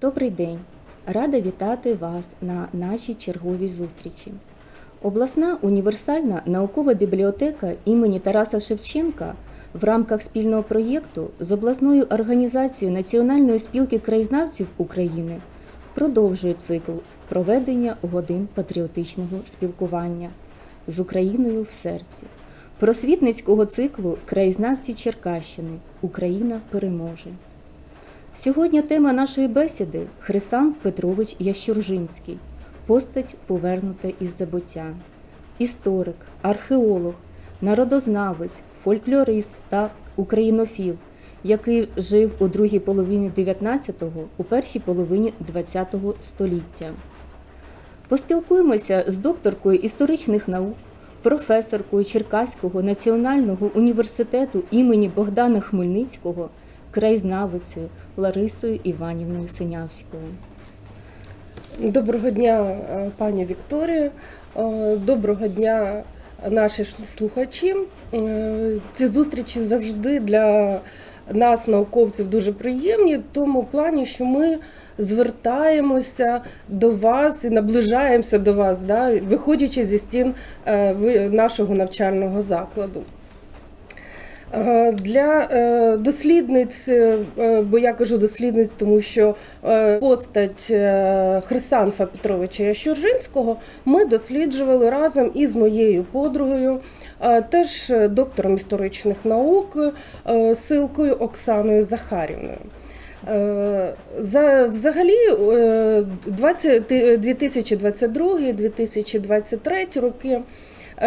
Добрий день! Рада вітати вас на нашій черговій зустрічі. Обласна універсальна наукова бібліотека імені Тараса Шевченка в рамках спільного проєкту з обласною організацією Національної спілки краєзнавців України продовжує цикл проведення годин патріотичного спілкування з Україною в серці. Просвітницького циклу Краєзнавці Черкащини Україна переможе. Сьогодні тема нашої бесіди Хрисан Петрович Ящуржинський, постать повернута із забуття, історик, археолог, народознавець, фольклорист та українофіл, який жив у другій половині 19-го, у першій половині 20-го століття. Поспілкуємося з докторкою історичних наук, професоркою Черкаського національного університету імені Богдана Хмельницького, краєзнавицею Ларисою Іванівною Синявською. Доброго дня, е, пані Вікторія. Е, Доброго дня, наші слухачі. Е, Ці зустрічі завжди для нас, науковців, дуже приємні, в тому плані, що ми звертаємося до вас і наближаємося до вас, да, виходячи зі стін нашого навчального закладу. Е, Для е, дослідниць, е, бо я кажу дослідниць, тому що постать Хрисанфа Петровича Ящуржинського ми досліджували разом із моєю подругою, теж доктором історичних наук Силкою Оксаною Захарівною. За, взагалі, е, 20 2022-2023 роки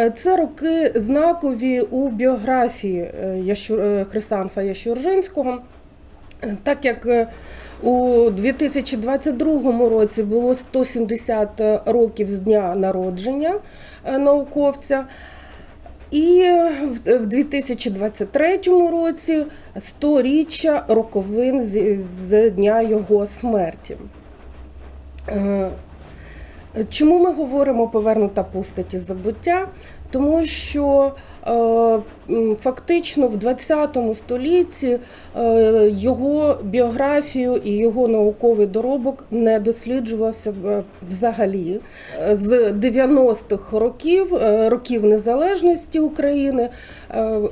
це роки знакові у біографії е, е, Хрисанфа Ящуржинського. Е, Так як е, у 2022 році було 170 років з дня народження е, науковця, і в- в 2023 році 100-річчя роковин з дня його смерті. Е, Чому ми говоримо повернута постаті забуття? Тому що е, фактично в 20 столітті е, його біографію і його науковий доробок не досліджувався взагалі. З 90-х років, років незалежності України,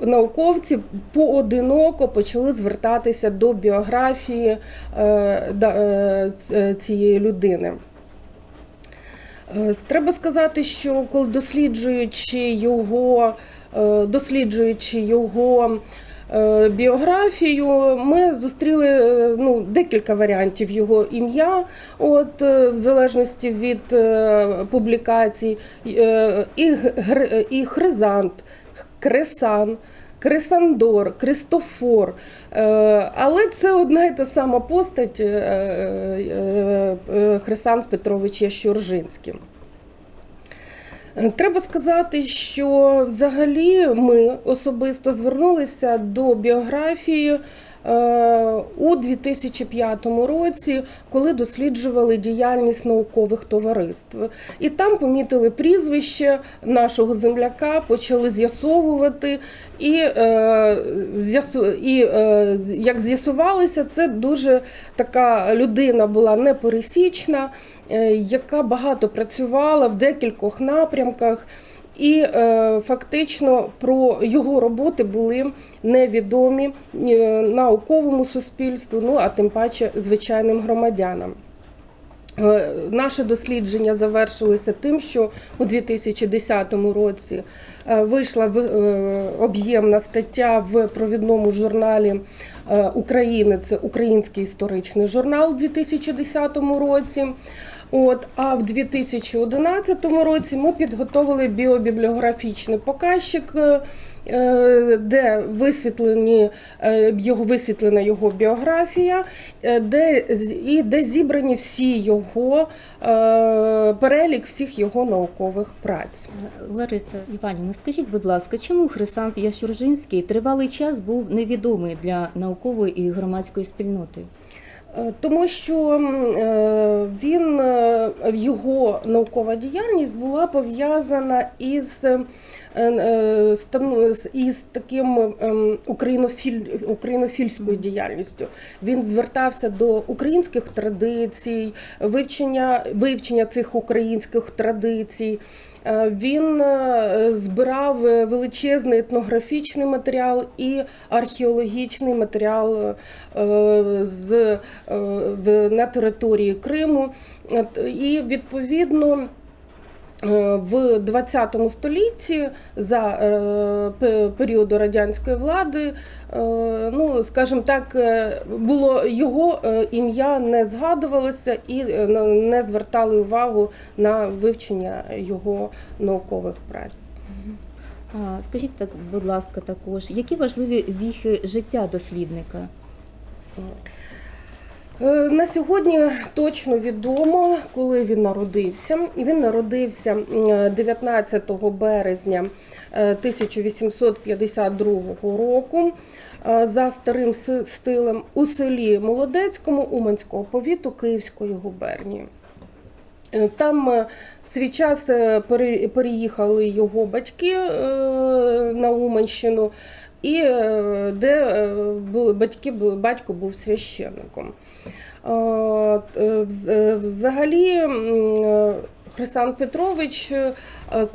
науковці поодиноко почали звертатися до біографії цієї людини. Е, Треба сказати, що коли досліджуючи його, е, досліджуючи його е, біографію, ми зустріли ну, декілька варіантів його ім'я, от, в залежності від публікацій, і, і Хризант, Кресан. Кресандор, Кристофор, Е, але це одна і та сама постать е, е, Хрисант Петрович Ящуржинський. Е, Треба сказати, що взагалі ми особисто звернулися до біографії у 2005 році, коли досліджували діяльність наукових товариств. І там помітили прізвище нашого земляка, почали з'ясовувати. І, е, і е, як з'ясувалося, це дуже така людина була непересічна, е, яка багато працювала в декількох напрямках. І е, фактично про його роботи були невідомі е, науковому суспільству, ну а тим паче звичайним громадянам. Е, Наше дослідження завершилося тим, що у 2010 році вийшла об'ємна стаття в провідному журналі України. Це Український історичний журнал у 2010 році. От, а в 2011 році ми підготовили біобібліографічний показчик, е, е, де висвітлені е, його висвітлена його біографія, де і де зібрані всі його перелік всіх його наукових праць. Лариса Іванівна, скажіть, будь ласка, чому Хрисанф Ящуржинський тривалий час був невідомий для наукової і громадської спільноти? Е, Тому що е, він е, його наукова діяльність була пов'язана із, із таким ем, українофіль, українофільською діяльністю. Він звертався до українських традицій, вивчення, вивчення цих українських традицій. Е, Він е, збирав е, величезний етнографічний матеріал і археологічний матеріал з, на території Криму. І відповідно. Е, В 20 столітті за е, періоду радянської влади, е, ну скажімо так, було його ім'я не згадувалося і не звертали увагу на вивчення його наукових праць. Скажіть так, будь ласка, також, які важливі віхи життя дослідника? Е, На сьогодні точно відомо, коли він народився. Він народився 19 березня е, 1852 року е, за старим стилем у селі Молодецькому Уманського повіту Київської губернії. Там в свій час переїхали його батьки на Уманщину, і е, де е, батьки, батько був священником. Е, вз- Взагалі, Хрисан Петрович,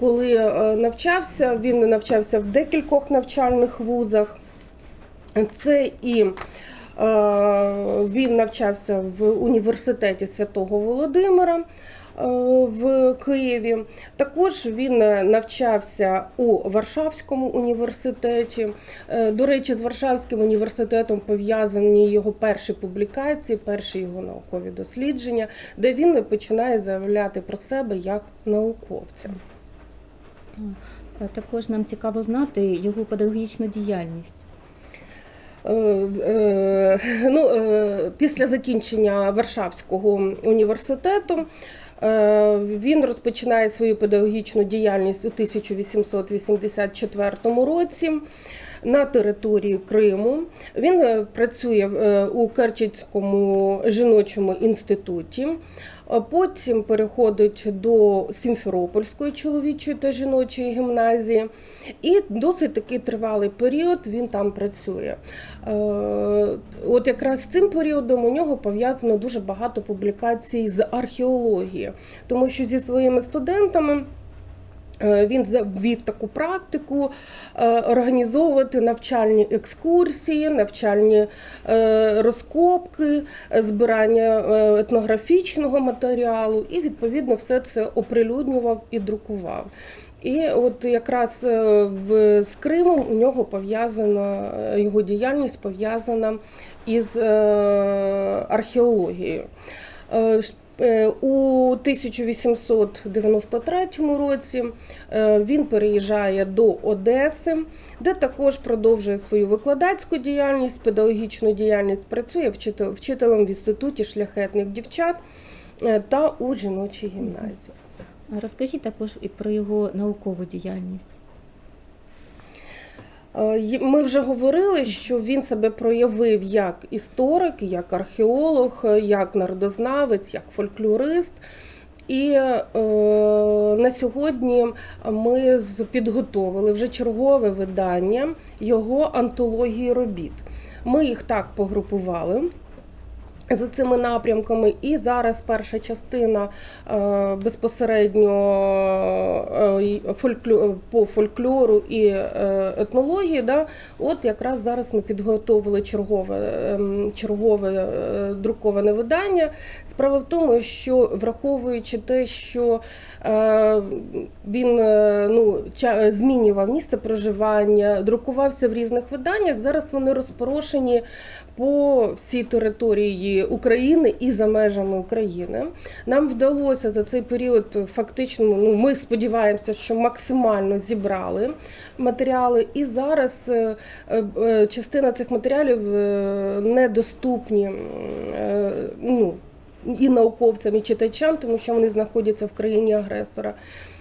коли навчався, він навчався в декількох навчальних вузах. Це і він навчався в університеті Святого Володимира в Києві. Також він е, навчався у Варшавському університеті. Е, До речі, з Варшавським університетом пов'язані його перші публікації, перші його наукові дослідження, де він починає заявляти про себе як науковця. Також нам цікаво знати його педагогічну діяльність. Е, е, Ну, е, після закінчення Варшавського університету е, він розпочинає свою педагогічну діяльність у 1884 році на території Криму. Він е, працює е, у Керченському жіночому інституті. Е, Потім переходить до Сімферопольської чоловічої та жіночої гімназії, і досить такий тривалий період він там працює. От якраз з цим періодом у нього пов'язано дуже багато публікацій з археології, тому що зі своїми студентами. Е, Він ввів таку практику е, організовувати навчальні екскурсії, навчальні е, розкопки, збирання етнографічного матеріалу, і відповідно все це оприлюднював і друкував. І от якраз в, з Кримом у нього пов'язана його діяльність пов'язана із археологією. Е, У 1893 році е, він переїжджає до Одеси, де також продовжує свою викладацьку діяльність, педагогічну діяльність, працює вчителем в інституті шляхетних дівчат е, та у жіночій гімназії. Розкажіть також і про його наукову діяльність. Е, Ми вже говорили, що він себе проявив як історик, як археолог, е, як народознавець, як фольклорист. І е, на сьогодні ми підготовили вже чергове видання його антології робіт. Ми їх так погрупували за цими напрямками. І зараз перша частина е, безпосередньо е, по фольклору і е, етнології. Да, от якраз зараз ми підготовили чергове, ем, чергове друковане видання. Справа в тому, що враховуючи те, що він ну, змінював місце проживання, друкувався в різних виданнях. Зараз вони розпорошені по всій території України і за межами України. Нам вдалося за цей період фактично, ну ми сподіваємося, що максимально зібрали матеріали. І зараз е, е, частина цих матеріалів е, недоступні. Ну, і науковцям, і читачам, тому що вони знаходяться в країні агресора.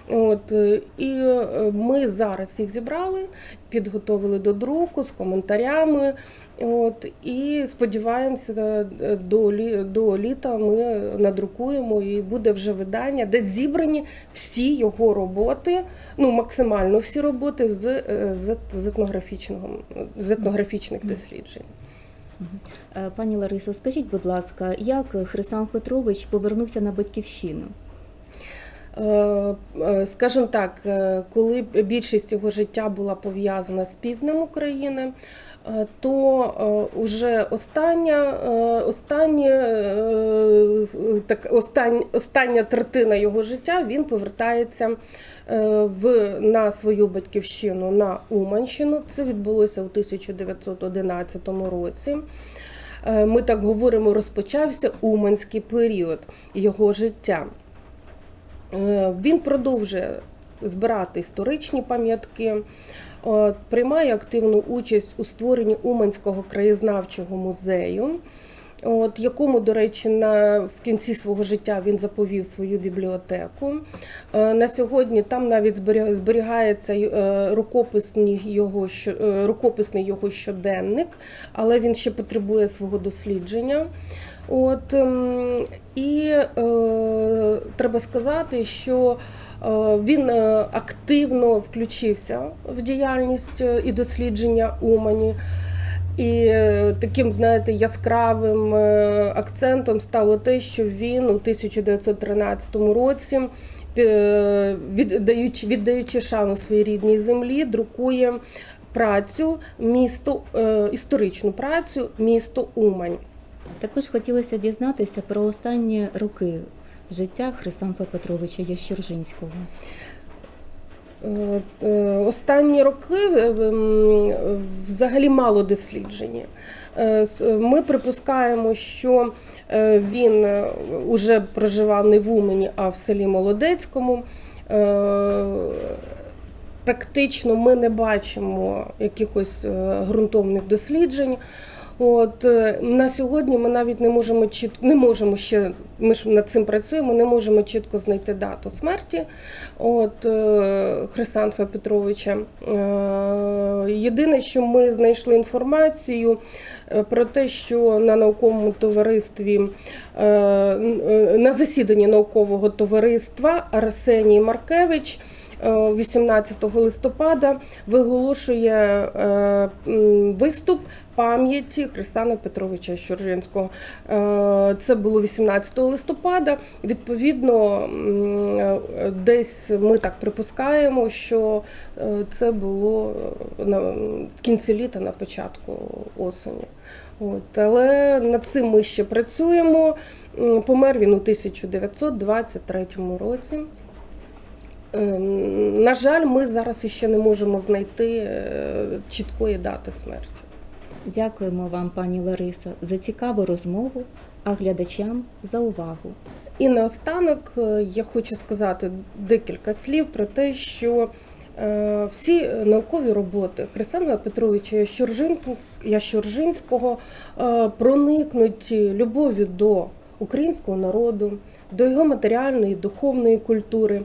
От е, і е, ми зараз їх зібрали, підготовили до друку з коментарями. От і сподіваємося, е, до, до літа ми надрукуємо і буде вже видання, де зібрані всі його роботи, ну максимально всі роботи з, з, з етнографічного з етнографічних досліджень. Пані Ларисо, скажіть, будь ласка, як Хрисан Петрович повернувся на батьківщину? Е, е, Скажімо так, е, коли більшість його життя була пов'язана з півднем України, то е, уже остання, останнє, е, так, остань, остання третина його життя він повертається в, на свою батьківщину на Уманщину. Це відбулося у 1911 році. Ми так говоримо, розпочався уманський період його життя. Е, Він продовжує збирати історичні пам'ятки, е, приймає активну участь у створенні Уманського краєзнавчого музею, от, якому, до речі, на, в кінці свого життя він заповів свою бібліотеку. Е, На сьогодні там навіть зберіга- зберігається е, рукописний його, е, рукописний його щоденник, але він ще потребує свого дослідження. От, ем, і е, треба сказати, що він активно включився в діяльність і дослідження Умані. І е, таким, знаєте, яскравим е, акцентом стало те, що він у 1913 році, е, віддаючи, віддаючи шану своїй рідній землі, друкує працю місто, історичну працю місто Умань. Також хотілося дізнатися про останні роки життя Хрисанфа Петровича Ящуржинського. Е, Останні роки е, взагалі мало дослідження. Е, Ми припускаємо, що він вже проживав не в Умені, а в селі Молодецькому. Практично ми не бачимо якихось ґрунтовних досліджень. От е, на сьогодні ми навіть не можемо чіт... не можемо ще. Ми ж над цим працюємо, не можемо чітко знайти дату смерті. От е, Хрисанфа Петровича. Е, Єдине, що ми знайшли інформацію про те, що на науковому товаристві на засіданні наукового товариства Арсеній Маркевич. Е, 18 листопада виголошує е, виступ пам'яті Христана Петровича Щоржинського. Е, Це було 18 листопада. Відповідно, е, десь ми так припускаємо, що е, це було е, в кінці літа, на початку осені. От, але над цим ми ще працюємо. Помер він у 1923 році. Ем, На жаль, ми зараз іще не можемо знайти е, чіткої дати смерті. Дякуємо вам, пані Ларисо, за цікаву розмову, а глядачам за увагу. І наостанок е, я хочу сказати декілька слів про те, що е, всі наукові роботи Христина Петровича Ящуржинського проникнуті любов'ю до українського народу, до його матеріальної, духовної культури,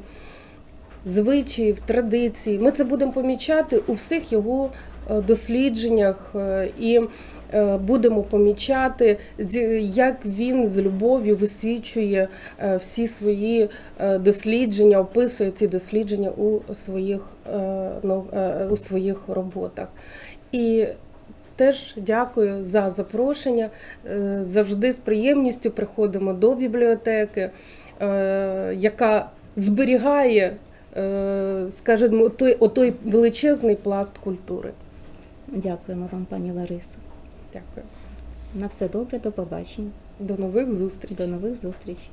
звичаїв, традицій. Ми це будемо помічати у всіх його е, дослідженнях е, і е, будемо помічати, як він з любов'ю висвічує всі свої дослідження, описує ці дослідження у своїх, е, у своїх роботах. І Теж дякую за запрошення. Завжди з приємністю приходимо до бібліотеки, яка зберігає, скажімо, той, отой величезний пласт культури. Дякуємо вам, пані Ларисо. Дякую. На все добре, до побачення. До нових зустрічей. До нових зустрічей.